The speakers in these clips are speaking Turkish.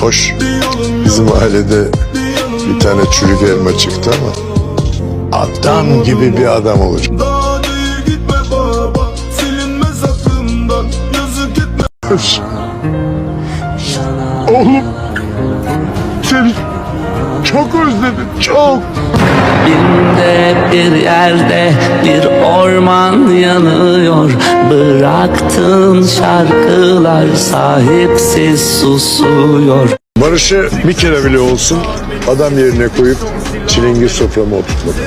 Hoş. Bizim ailede bir tane çürük elma çıktı ama adam gibi bir adam olacak. Daha çok özledim çok. Birinde bir yerde bir orman yanıyor Bıraktığın şarkılar sahipsiz susuyor Barış'ı bir kere bile olsun adam yerine koyup çilingir soframa oturtmadım.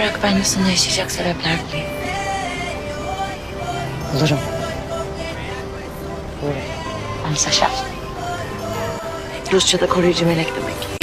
Bırak ben de sana yaşayacak sebepler bulayım. Olurum. Ben Saşa. Rusça'da koruyucu melek demek.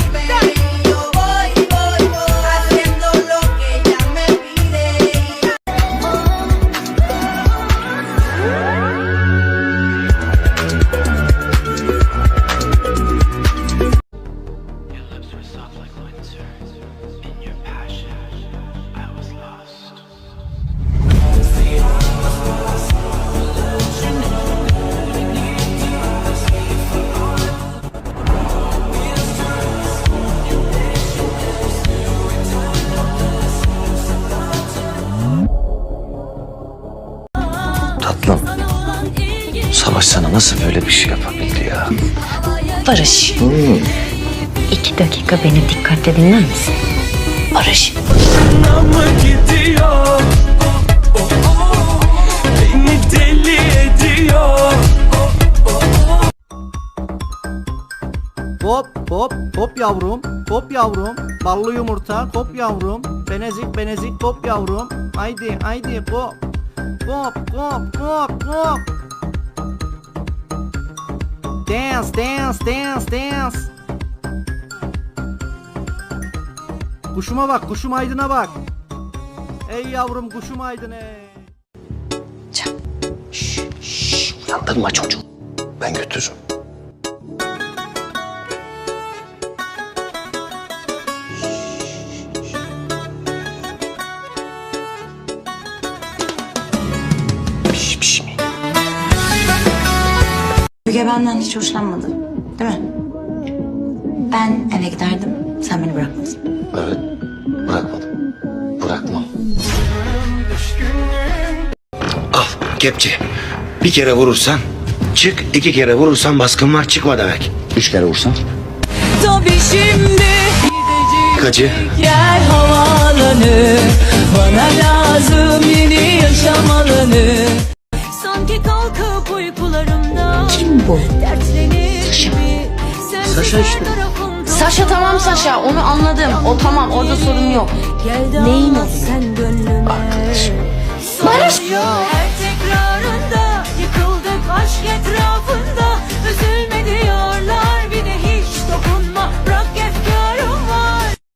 Nasıl böyle bir şey yapabildi ya? Barış. İki dakika beni dikkatle dinler misin? Barış. mı gidiyor? Beni deli ediyor. Hop hop hop yavrum hop yavrum ballı yumurta hop yavrum benezik benezik hop yavrum haydi haydi hop hop hop hop hop Dance dance dance dance. Kuşuma bak kuşum aydına bak. Ey yavrum kuşum aydın ey Yandırma çocuğu. Ben götürürüm. Müge benden hiç hoşlanmadı. Değil mi? Ben eve giderdim. Sen beni bırakmadın. Evet. Bırakmadım. Bırakmam. Al kepçe. Bir kere vurursan çık. iki kere vurursan baskın var çıkma demek. Üç kere vursan. Tabii şimdi Kaçı? yer havaalanı Bana lazım yeni yaşam alanı bu? Saşa. Saşa işte. Saşa tamam Saşa. Onu anladım. O tamam. Orada sorun yok. Neyin o? Arkadaşım. Barış. Yok